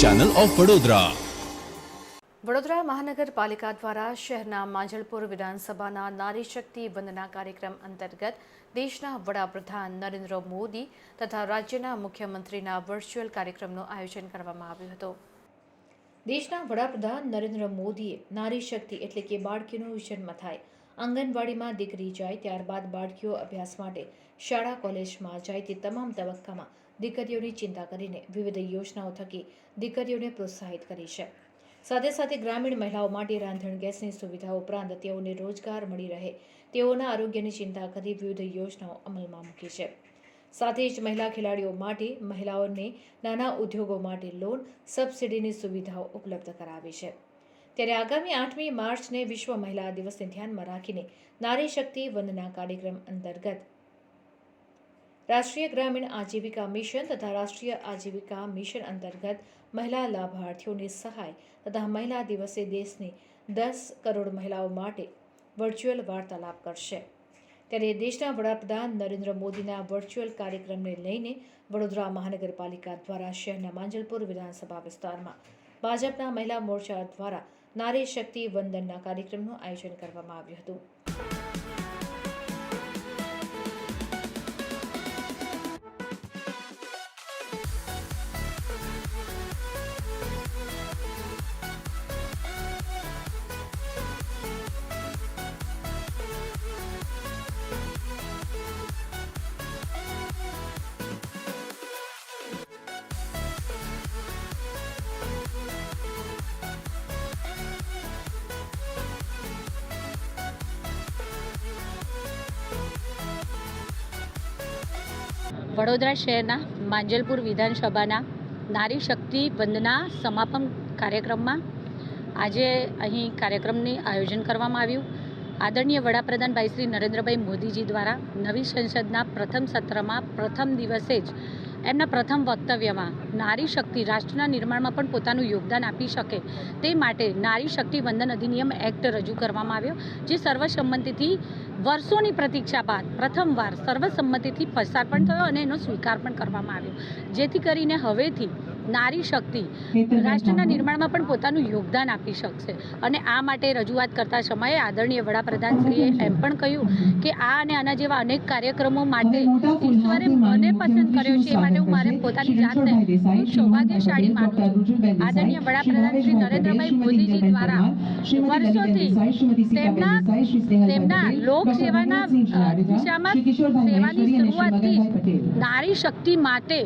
Channel of Vadodara Vadodara મહાનગરપાલિકા દ્વારા શહેરના માંજલપુર વિધાનસભાના નારી શક્તિ વંદના કાર્યક્રમ અંતર્ગત દેશના વડાપ્રધાન નરેન્દ્ર મોદી તથા રાજ્યના મુખ્યમંત્રીના વર્ચ્યુઅલ કાર્યક્રમનું આયોજન કરવામાં આવ્યું હતું દેશના વડાપ્રધાન નરેન્દ્ર મોદીએ નારી શક્તિ એટલે કે બાળકીનો જન્મ થાય આંગણવાડીમાં દીકરી જાય ત્યારબાદ બાળકીઓ અભ્યાસ માટે શાળા, કોલેજમાં જાય તે તમામ તબક્કામાં દીકરીઓની ચિંતા કરીને વિવિધ યોજનાઓ થકી દીકરીઓને પ્રોત્સાહિત કરી છે. સાથે સાથે ગ્રામીણ મહિલાઓ માટે રાંધણ, ગેસની સુવિધા ઉપરાંત તેઓને રોજગાર મળી રહે તેઓના આરોગ્યની ચિંતા કરી વિવિધ યોજનાઓ અમલમાં મૂકી છે. સાથે જ મહિલા ખેલાડીઓ માટે મહિલાઓને નાના ઉદ્યોગો માટે લોન, સબસિડીની સુવિધાઓ ઉપલબ્ધ કરાવી છે. ત્યારે આગામી આઠમી માર્ચને વિશ્વ મહિલા દિવસને ધ્યાનમાં રાખીને નારી શક્તિ વંદના કાર્યક્રમ અંતર્ગત રાષ્ટ્રીય ગ્રામીણ આજીવિકા મિશન તથા રાષ્ટ્રીય આજીવિકા મિશન અંતર્ગત મહિલા લાભાર્થીઓની સહાય તથા મહિલા દિવસે દેશની દસ કરોડ મહિલાઓ માટે વર્ચ્યુઅલ વાર્તાલાપ કરશે. ત્યારે દેશના વડાપ્રધાન નરેન્દ્ર મોદીના વર્ચ્યુઅલ કાર્યક્રમને લઈને વડોદરા મહાનગરપાલિકા દ્વારા શહેરના માંજલપુર વિધાનસભા વિસ્તારમાં ભાજપના મહિલા મોરચા દ્વારા નારી શક્તિ વંદનના કાર્યક્રમનું આયોજન કરવામાં આવ્યું હતું. વડોદરા શહેરના માંજલપુર વિધાનસભાના નારી શક્તિ વંદના સમાપન કાર્યક્રમમાં આજે અહીં કાર્યક્રમની આયોજન કરવામાં આવ્યું. આદરણીય વડાપ્રધાન ભાઈ શ્રી નરેન્દ્રભાઈ મોદીજી દ્વારા નવી સંસદના પ્રથમ સત્રમાં પ્રથમ દિવસે જ એમના પ્રથમ વક્તવ્યમાં, નારી શક્તિ રાષ્ટ્રના નિર્માણમાં પણ પોતાનું યોગદાન આપી શકે તે માટે નારી શક્તિ વંદન અધિનિયમ એક્ટ રજૂ કરવામાં આવ્યો, જે સર્વસંમતિથી વર્ષોની પ્રતીક્ષા બાદ પ્રથમવાર સર્વસંમતિથી પસાર પણ થયો અને એનો સ્વીકાર પણ કરવામાં આવ્યો. જેથી કરીને હવેથી નારી શક્તિ રાષ્ટ્રના નિર્માણમાં પણ પોતાનું યોગદાન આપી શકશે. અને આ માટે રજૂઆત કરતા સમયે આદરણીય વડાપ્રધાનશ્રીએ એમ પણ કહ્યું કે આ અને આના જેવા અનેક કાર્યક્રમો માટે ઈશ્વરે મને પસંદ કર્યો છે એ માટે હું મારે પોતાની જાતને હું સૌભાગ્યશાળી માનું છું. આદરણીય વડાપ્રધાન શ્રી નરેન્દ્રભાઈ મોદીજી દ્વારા વર્ષોથી તેમના તેમના લોક સેવાના દિશામાં સેવાની શરૂઆતથી નારી શક્તિ માટે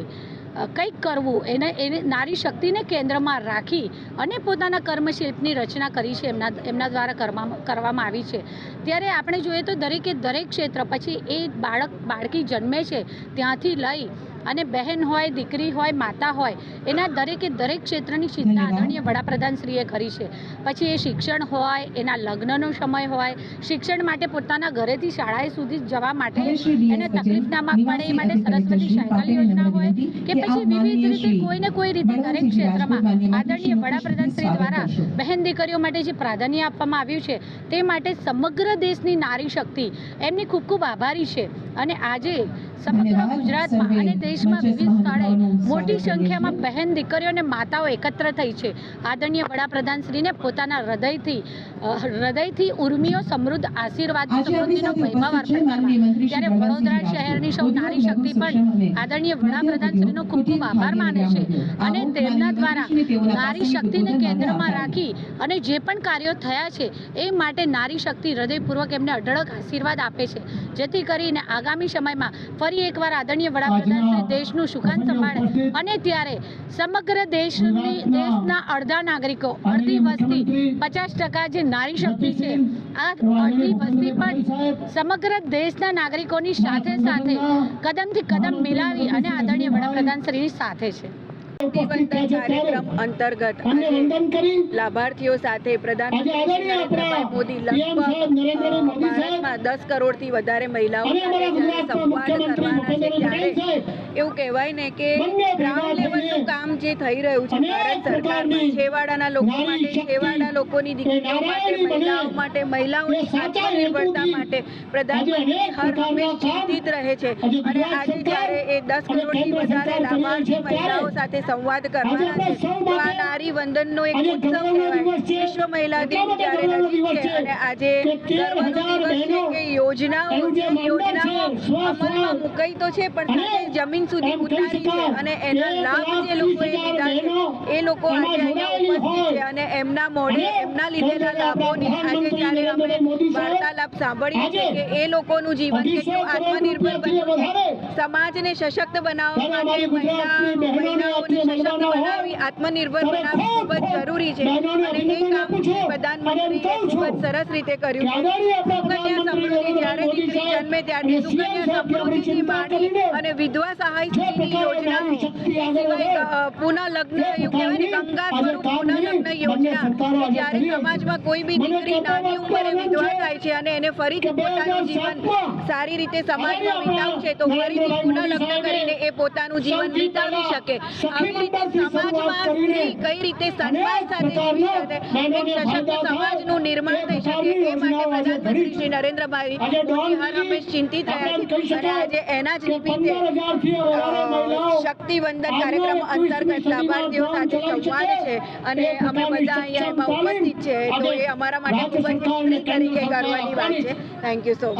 કંઈક કરવું. એને એને નારી શક્તિને કેન્દ્રમાં રાખી અને પોતાના કર્મશિલ્પની રચના કરી છે, એમના એમના દ્વારા કરવામાં આવી છે. ત્યારે આપણે જોઈએ તો દરેકે દરેક ક્ષેત્ર પછી એ બાળક, બાળકી જન્મે છે, ત્યાંથી લઈ અને બહેન હોય દીકરી હોય માતા હોય એના દરેકે દરેક ક્ષેત્રની ચિંતા આદરણીય વડાપ્રધાનશ્રીએ કરી છે. પછી એ શિક્ષણ હોય એના લગ્નનો સમય હોય શિક્ષણ માટે પોતાના ઘરેથી શાળાએ સુધી જવા માટે એને તકલીફ ના પડે એ માટે સરસ્વતી સાયકલ યોજના હોય કે પછી વિવિધ રીતે કોઈને કોઈ રીતે દરેક ક્ષેત્રમાં આદરણીય વડાપ્રધાન શ્રી દ્વારા બહેન દીકરીઓ માટે જે પ્રાધાન્ય આપવામાં આવ્યું છે તે માટે સમગ્ર દેશની નારી શક્તિ એમની ખૂબ ખૂબ આભારી છે. અને આજે સમગ્ર ગુજરાતમાં અને દેશમાં વિવિધ સ્થળે મોટી સંખ્યામાં બહેન દીકરીઓ અને માતાઓ એકત્ર થઈ છે. આદરણીય વડાપ્રધાન શ્રીને પોતાના હૃદયથી હૃદયથી ઉર્મિઓ સમૃદ્ધ આશીર્વાદ સમૃદ્ધિનો વૈભવ અર્પણ કરવા. ત્યારે વડોદરા શહેરની સૌ નારી શક્તિ પણ આદરણીય વડાપ્રધાનશ્રીનો ખૂબ ખૂબ આભાર માને છે. અને તેમના દ્વારા નારી શક્તિને કેન્દ્રમાં રાખી અને જે પણ કાર્યો થયા છે એ માટે નારી શક્તિ હૃદયપૂર્વક એમને અઢળક આશીર્વાદ આપે છે. જેથી કરીને આગામી સમયમાં ફરી એકવાર આદરણીય વડાપ્રધાન શ્રી દેશનું સુખાન સંભાળે. અને ત્યારે સમગ્ર દેશની દેશના અડધા નાગરિકો અડધી વસ્તી પચાસ ટકા જે નારી શક્તિ છે આ અડધી વસ્તી પણ સમગ્ર દેશના નાગરિકોની સાથે સાથે કદમથી કદમ મિલાવી અને આદરણીય વડાપ્રધાન શ્રીની સાથે છે. કાર્યક્રમ અંતર્ગત લાભાર્થીઓ સાથે પ્રધાનમંત્રી નરેન્દ્રભાઈ મોદી લગભગ ભારતમાં દસ કરોડથી વધારે મહિલાઓ સંવાદ કરવાના છે ત્યારે એવું કહેવાય ને કે ગ્રાઉન્ડ લેવલનું કામ જે થઈ રહ્યું છે ભારત સરકારમાં છેવાડાના લોકો માટે છેવાડા લોકોની દીકરીઓ માટે મહિલાઓ માટે મહિલાઓની આત્મનિર્ભરતા માટે પ્રધાનમંત્રી હર હંમેશ ચિંતિત રહે છે. અને આજે જ્યારે એ દસ કરોડથી વધારે લાભાર્થી મહિલાઓ સાથે સંવાદ કરવાના છે. તો આ નારી વંદનનો એક ઉત્સવ કહેવાય. વિશ્વ મહિલા દિન જ્યારે નજીક છે અને આજે ગર્વનો દિવસ છે કે યોજનાઓ યોજનાઓ અમલમાં મુકાઈ તો છે પણ સાથે જમીન સુધી ઉતારી છે અને એના લાભ જે લોકોએ લીધા છે એ લોકો આજે અહીંયા ઉપસ્થિત છે અને એમના મોઢે એમના લીધેલા લાભોની આજે જ્યારે અમે વાર્તાલાપ સાંભળીએ છીએ કે એ લોકોનું જીવન કેટલું આત્મનિર્ભર બન્યું છે. સમાજને સશક્ત બનાવવા માટે મહિલા મહિલાઓને બનાવી આત્મનિર્ભર બનાવવી ખૂબ જ જરૂરી છે. અને એ કામ પ્રધાનમંત્રીએ ખૂબ જ સરસ રીતે કર્યું છે. સુકન્યા સમૃદ્ધિ જ્યારે દીકરી જન્મે ત્યારથી સુકન્યા સમૃદ્ધિથી માંડી અને વિધવા સહાય સુધીની યોજનાઓ એ સિવાય પુનઃ લગ્ન કહેવાય ને ગંગા સ્વરૂપ પુનઃ લગ્ન યોજના કે જ્યારે સમાજમાં કોઈ બી દીકરી નાની ઉંમરે વિધવા થાય છે અને એને ફરીથી પોતાનું જીવન સારી રીતે સમાજમાં વિતાવવું છે તો ફરીથી પુનઃ લગ્ન કરીને એ પોતાનું જીવન વિતાવી શકે. આવી રીતે સમાજમાં કઈ રીતે સન્માન સાથે એક સશક્ત સમાજનું નિર્માણ થઈ શકે એ માટે પ્રધાનમંત્રી શ્રી નરેન્દ્રભાઈ મોદી હર હંમેશ ચિંતિત રહ્યા છે. અને આજે એના જ નિમિત્તે શક્તિવંદન કાર્યક્રમ અંતર્ગત લાભાર્થીઓ સાથે સંવાદ છે અને અમે બધા અહીંયા એમાં ઉપસ્થિત છે. તો એ અમારા માટે ખૂબ જ તરીકે કરવાની વાત છે. Thank you so much